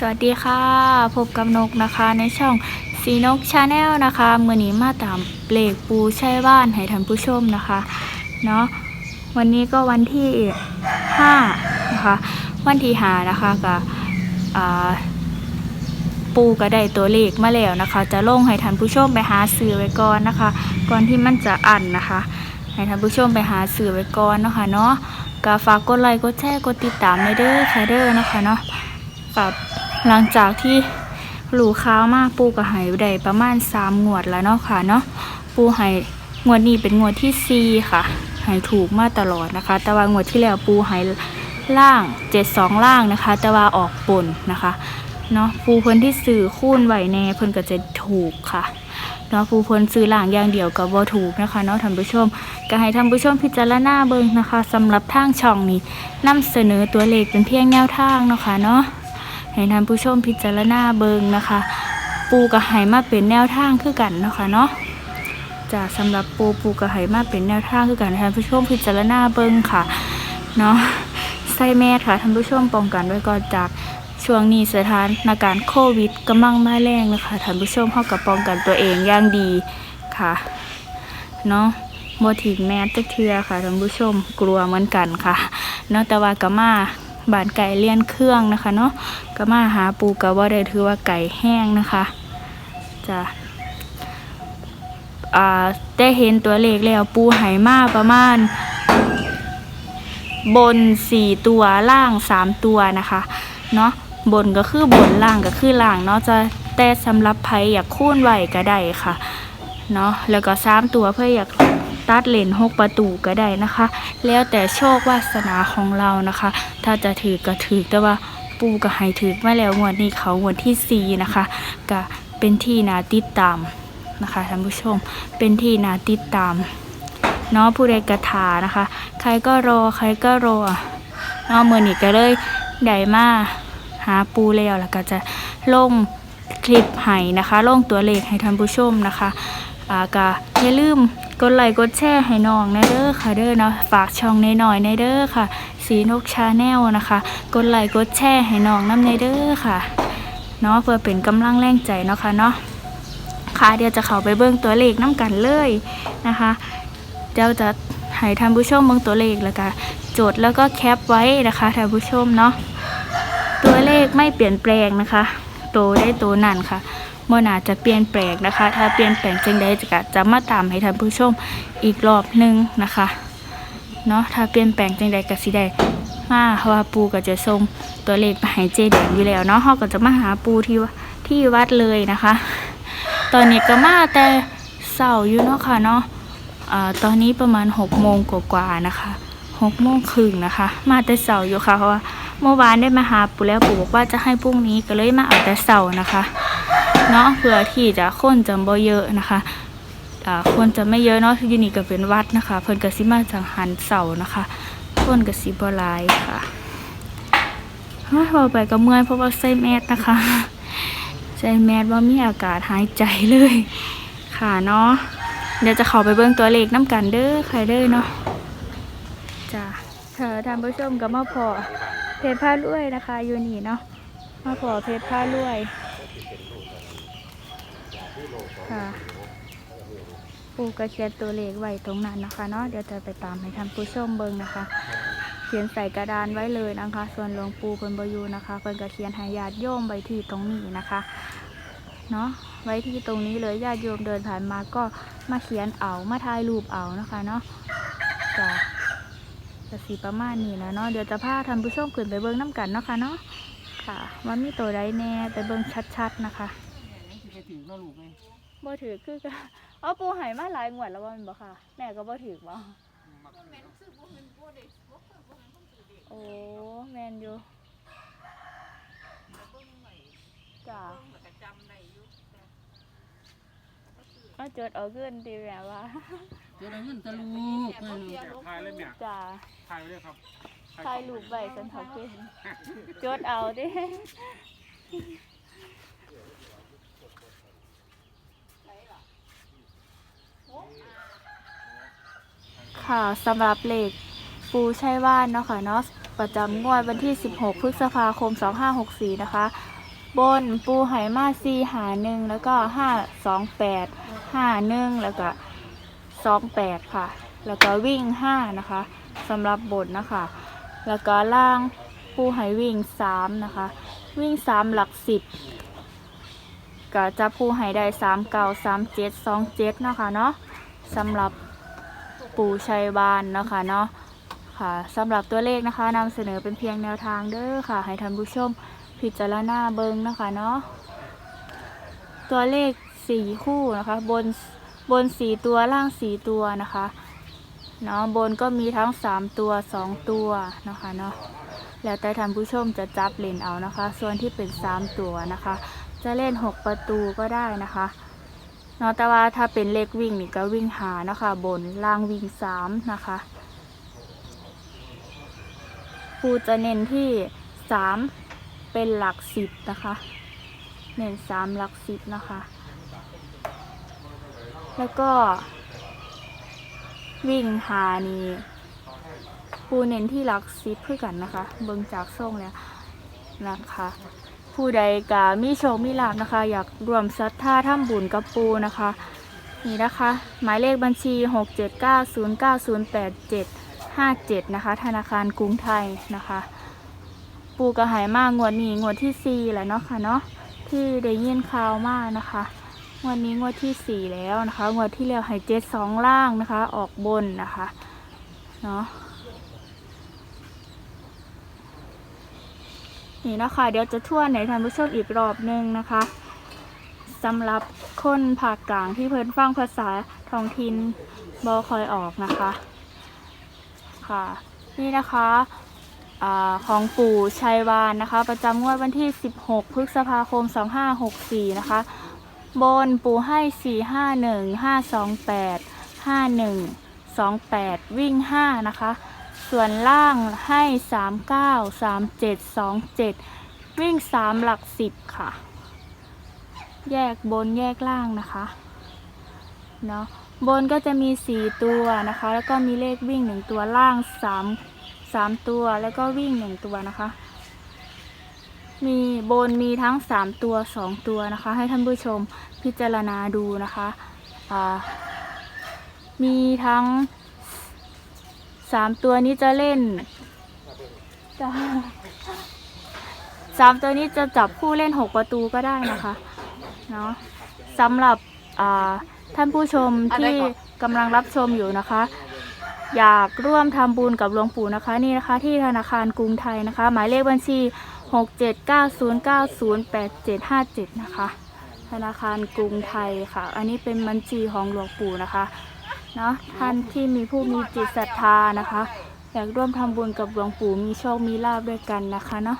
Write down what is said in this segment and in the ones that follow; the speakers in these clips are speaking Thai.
สวัสดีค่ะ พบกับนกนะคะในช่องสีนกชาแนลนะคะมือนี้มาตามเปลกปูใช่บ้านให้ท่านผู้ชมนะคะเนาะวันนี้ก็วันที่5นะคะวันที่หานะคะกับอ่าปูก็ได้ตัวเลขมาแล้วนะคะ จะลงให้ท่านผู้ชมไปหาซื้อไว้ก่อนนะคะ ก่อนที่มันจะอันนะคะให้ท่านผู้ชมไปหาซื้อไว้ก่อนนะคะเนาะก็ฝากกดไลค์กดแชร์กดติดตามในเด้อค่ะเด้อนะคะเนาะกับ หลังจากที่หลูข้าวมากปูกับหายได้ประมาณสามงวดแล้วเนาะค่ะเนาะปูหายงวดนี้เป็นงวดที่สี่ค่ะหายถูกมาตลอดนะคะ แต่ว่างวดที่แล้วปูหายล่างเจ็ดสองล่างนะคะ แต่ว่าออกปนนะคะเนาะปูเพิ่นที่สื่อคูณไหวแน่เพิ่นก็จะถูกค่ะเนาะปูเพิ่นซื้อล่างอย่างเดียวก็บ่ถูกนะคะเนาะท่านผู้ชม ก็ให้ท่านผู้ชมพิจารณาเบิ่งนะคะสำหรับทางช่องนี้นำเสนอตัวเลขเป็นเพียงแนวทางเนาะค่ะเนาะ ให้ท่านผู้ชมพิจารณาเบิงนะคะ ปูกับไหมาเป็นแนวทางคือกันนะคะเนาะจะสำหรับปูปูกับไหมาเป็นแนวทางคือกันท่านผู้ชมพิจารณาเบิงค่ะเนาะใส่แมสค่ะท่านผู้ชมป้องกันไว้ก่อนจากช่วงนี้สถานการณ์โควิดกำลังมาแรงนะคะท่านผู้ชมเข้ากับป้องกันตัวเองอย่างดีค่ะเนาะบ่ถิงแมสจักเทือค่ะท่านผู้ชมกลัวเหมือนกันค่ะเนาะแต่ว่ากะมา บานไก่เลี้ยนเครื่องนะคะเนาะก็มาหาปูกระว่าได้ถือว่าไก่แห้งนะคะจะได้เห็นตัวเลขแล้วปูไหมาประมาณ บนสี่ตัวล่างสามตัวนะคะเนาะบนก็คือบนล่างก็คือล่างเนาะจะแต่สำหรับไผอยากคูณไหวก็ได้ค่ะเนาะแล้วก็สามตัวเพื่ออยาก ตัดเลนหกประตูก็ได้นะคะ แล้วแต่โชควาสนาของเรานะคะ ถ้าจะถือก็ถือแต่ว่าปูก็ให้ถือมาแล้วงวดนี้เขางวดที่สี่นะคะก็เป็นที่นาติดตามนะคะท่านผู้ชมเป็นที่นาติดตามเนาะผู้ใดกระถานะคะ ใครก็รอใครก็รอเนาะมือนี้ก็เลยได้มาหาปูแล้วแล้วก็จะลงคลิปให้นะคะลงตัวเลขให้ท่านผู้ชมนะคะ อ่าก็อย่าลืมกดไลค์กดแชร์ให้น้องนะเด้อค่ะเด้อเนาะฝากช่องในหน่อยในเด้อค่ะ สีนกชาแนลนะคะ กดไลค์กดแชร์ให้น้องน้ำในเด้อค่ะเนาะเพื่อเป็นกำลังแรงใจเนาะค่ะเนาะค่ะเดี๋ยวจะเข้าไปเบิ่งตัวเลขน้ำกันเลยนะคะเดี๋ยวจะให้ท่านผู้ชมเบิ่งตัวเลขแล้วก็จดแล้วก็แคปไว้นะคะท่านผู้ชมเนาะตัวเลขไม่เปลี่ยนแปลงนะคะ โตได้โตนั่นค่ะ เมื่อหนาจะเปลี่ยนแปลงนะคะ ถ้าเปลี่ยนแปลงจังใดจะจะมาตามให้ท่านผู้ชมอีกรอบหนึ่งนะคะเนาะถ้าเปลี่ยนแปลงจังใดก็สิได้มาเพราะว่าปูก็จะส่งตัวเลขมาให้เจแดงอยู่แล้วเนาะเฮาก็จะมาหาปูที่ที่วัดเลยนะคะ ตอนนี้ก็มาแต่เสาอยู่เนาะค่ะเนาะอ่าตอนนี้ประมาณหกโมงกว่าๆนะคะหกโมงครึ่งนะคะ มาแต่เสาร์อยู่ค่ะเพราะว่าเมื่อวานได้มาหาปูแล้วปูบอกว่าจะให้พรุ่งนี้ก็เลยมาเอาแต่เสาร์นะคะ เนาะเพื่อที่จะคนจะบ่เยอะนะคะอ่าคนจะไม่เยอะเนาะยูนี่ก็เป็นวัดนะคะ เพิ่นกสิมาจังหันเสานะคะ คนกสิบ่หลายค่ะเฮ้ยพอไปก็เมื่อยเพราะว่าใส่แมสนะคะใส่แมสว่ามีอากาศหายใจเลย ค่ะเนาะเดี๋ยวจะเข้าไปเบิ่งตัวเลขน้ำกันเด้อใครเด้อเนาะจ้าเธอท่านผู้ชมก็มาพอเพจผ้าลวยนะคะยูนี่เนาะมาพอเพจผ้าลวย ค่ะปูกระเขียนตัวเลขไว้ตรงนั้นนะคะเนาะเดี๋ยวจะไปตามให้ท่านผู้ชมเบิ่งนะคะ เขียนใส่กระดานไว้เลยนะคะ ส่วนหลวงปู่เพิ่นบอยูนะคะเพิ่นก็เขียนให้ญาติโยมไว้ที่ตรงนี้นะคะเนาะไว้ที่ตรงนี้เลยญาติโยมเดินผ่านมาก็มาเขียนเอามาถ่ายรูปเอานะคะเนาะจะจะสีประมาณนี้นะเนาะเดี๋ยวจะพาท่านผู้ชมขึ้นไปเบิ้งน้ำกันเนาะค่ะเนาะค่ะว่ามีตัวใดแน่ไปเบิ้งชัดๆนะคะ ไปถึงแล้วลูกไงบ่ถือคือกันเอาปูใหายมาหลายงวดแล้วว่ามันบ่ค่ะ แม่ก็บ่ถือบ่โอ้แมนอยู่จ้าก็จดเอาขึ้นดีแบบว่าเดี๋ยวเราเงินตะลูกเงินถ่ายเลยเนี่ยจ้าถ่ายเลยครับถ่ายรูปใบสันทอขึ้นจดเอาดิ ค่ะสำหรับเหลขปูใช่ว่านเนาะค่ะเนาะประจำงวดวันที่ 16 พฤษภาคม 2564 นะคะ บนปูไหมาซีหาหนึ่งแล้วก็ห้าสองแล้วก็สองแปดค่ะ แล้วก็วิ่งห้านะคะสำหรับบนนะคะ แล้วก็ล่างปูไหวิ่งสามนะคะ วิ่งสามหลักสิบก็จะปูไหได้สามเก้าสามเจ็ดสองเจ็ดนะคะเนาะสำหรับ ปูชัยบานนะคะเนาะค่ะสำหรับตัวเลขนะคะนำเสนอเป็นเพียงแนวทางเด้อค่ะ ให้ท่านผู้ชมพิจารณาเบิงนะคะเนาะตัวเลขสี่คู่นะคะ บนบนสี่ตัวล่างสี่ตัวนะคะเนาะบนก็มีทั้งสามตัวสองตัวนะคะเนาะแล้วแต่ท่านผู้ชมจะจับเล่นเอานะคะ ส่วนที่เป็นสามตัวนะคะ จะเล่นหกประตูก็ได้นะคะ เนาะแต่ว่าถ้าเป็นเลขวิ่งนี่ก็วิ่งหานะคะ บนล่างวิ่งสามนะคะปูจะเน้นที่สามเป็นหลักสิบนะคะ เน้นสามหลักสิบนะคะ แล้วก็ วิ่งหานี่ปูเน้นที่หลักสิบเพื่อกันนะคะ เบิ่งจากส่งแล้วนะคะ ผู้ใดกามีโชคมีลาบนะคะ อยากรวมศรัทธาทำบุญกับปูนะคะ นี่นะคะ หมายเลขบัญชี 67909087757 นะคะ ธนาคารกรุงไทยนะคะ ปูกระหายมากงวดนี้งวดที่สี่แล้วเนาะค่ะเนาะที่ได้ยินข่าวมากนะคะงวดนี้งวดที่สี่แล้วนะคะงวดที่แล้วหายเจ็ดสองล่างนะคะ ออกบนนะคะเนาะ นี่นะคะเดี๋ยวจะทั่วในท่านผู้ชมอีกรอบหนึงนะคะสำหรับคนภาคกลางที่เพิ่นฟังภาษาท้องถิ่นบอคอยออกนะคะค่ะ นี่นะคะอของปู่ชัยวานนะคะ ประจำงวดวันที่ 16 พฤษภาคม 2564 นะคะ บนปู่ให้ 451 528 51 28 วิ่ง 5 นะคะ ส่วนล่างให้ 39 37 27 วิ่ง 3 หลัก 10 ค่ะ แยกบนแยกล่างนะคะเนาะบนก็จะมี 4 ตัวนะคะ แล้วก็มีเลขวิ่ง 1 ตัวล่าง3สามตัวแล้วก็วิ่งหนึ่งตัวนะคะ มีบนมีทั้งสามตัวสองตัวนะคะ ให้ท่านผู้ชมพิจารณาดูนะคะ มีทั้ง สามตัวนี้จะเล่นจะสามตัวนี้จะจับคู่เล่นหกประตูก็ได้นะคะเนาะสำหรับอ่าท่านผู้ชมที่กำลังรับชมอยู่นะคะ อยากร่วมทำบุญกับหลวงปู่นะคะ นี่นะคะที่ธนาคารกรุงไทยนะคะ หมายเลขบัญชี 67909087757 นะคะ ธนาคารกรุงไทยค่ะ อันนี้เป็นบัญชีของหลวงปู่นะคะ เนาะท่านที่มีผู้มีจิตศรัทธานะคะ อยากร่วมทำบุญกับหลวงปู่มีโชคมีลาบด้วยกันนะคะเนาะ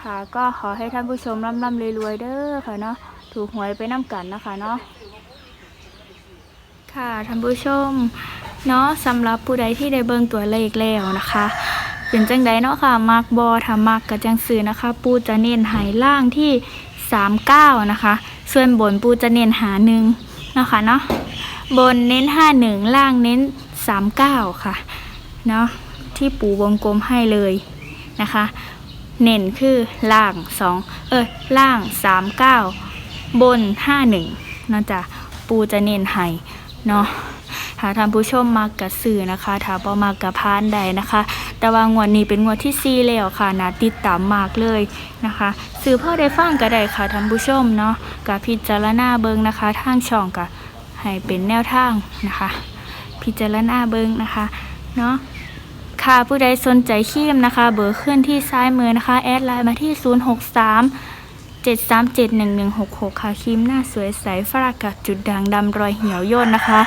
ค่ะก็ขอให้ท่านผู้ชมร่ำๆรวยๆเด้อค่ะเนาะถูกหวยไปน้ำกันนะคะเนาะค่ะท่านผู้ชมเนาะสำหรับผู้ใดที่ได้เบิ่งตัวเลขแล้วนะคะ เป็นจังใดเนาะค่ะมักบอถ้ามักกะจังซื้อนะคะ ปูจะเน้นหายล่างที่ 39 นะคะ ส่วนบนปูจะเน้นหาหนึ่ง เนาะค่ะเนาะบนเน้น 51 ล่างเน้น 39 ค่ะเนาะที่ปูวงกลมให้เลยนะคะ เน้นคือล่าง 2 เออล่าง 39 บน 51เนาะจ้ะปูจะเน้นให้เนาะ ถ้าท่านผู้ชมมากกะสื่อนะคะ ถ้าบ่มากกะพานใดนะคะ แต่ว่างวดนี้เป็นงวดที่4แล้วค่ะนะติดตามมากเลยนะคะสื่อพ่อได้ฟังก็ได้ค่ะท่านผู้ชมเนาะกะพิจารณาเบิงนะคะ ทางช่องกะให้เป็นแนวทางนะคะ พิจารณาเบิงนะคะเนาะค่ะผู้ใดสนใจขีมนะคะ เบอร์ขึ้นที่ซ้ายมือนะคะ แอดไลน์มาที่ 063 7371166 ค่ะครีมหน้าสวยใสฝรั่งกับจุดด่างดำรอยเหี่ยวย่นนะคะ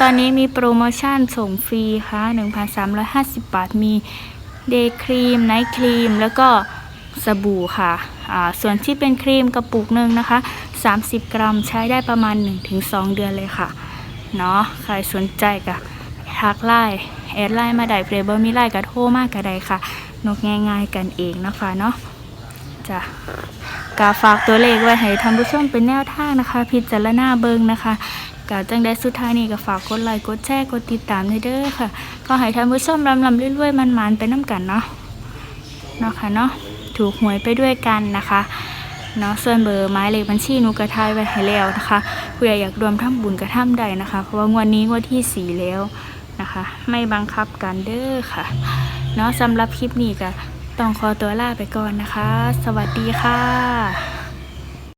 ตอนนี้มีโปรโมชั่นส่งฟรีค่ะ 1,350 บาท มีเดย์ครีมไนท์ครีม แล้วก็สบู่ค่ะ ส่วนที่เป็นครีมกระปุกหนึ่งนะคะ 30 กรัมใช้ได้ประมาณ 1-2 เดือนเลยค่ะ เนาะใครสนใจก็ทักไลน์แอดไลน์มาได้เพลเบอร์มีไลน์ก็โทรมากก็ได้ค่ะ นกง่ายๆกันเองนะคะเนาะจ้ะ กาฝากตัวเลขไว้ให้ท่านผู้ชมเป็นแนวทางนะคะ พิจารณาเบิงนะคะกาจังได้สุดท้ายนี้ก็ฝากกดไลค์กดแชร์กดติดตามให้เด้อค่ะ ก็ให้ท่านผู้ชมลำลำเรื่อยๆมันๆไปน้ำกันเนาะเนาะค่ะเนาะถูกหวยไปด้วยกันนะคะเนาะส่วนเบอร์หมายเลขบัญชีนูกระทายไว้ให้แล้วนะคะเพื่ออยากรวมทำบุญกระทำใดนะคะ เพราะว่างวดนี้งวดที่สี่แล้วนะคะ ไม่บังคับกันเด้อค่ะเนาะสำหรับคลิปนี้ก็ ต้องขอตัวลาไปก่อนนะคะ สวัสดีค่ะ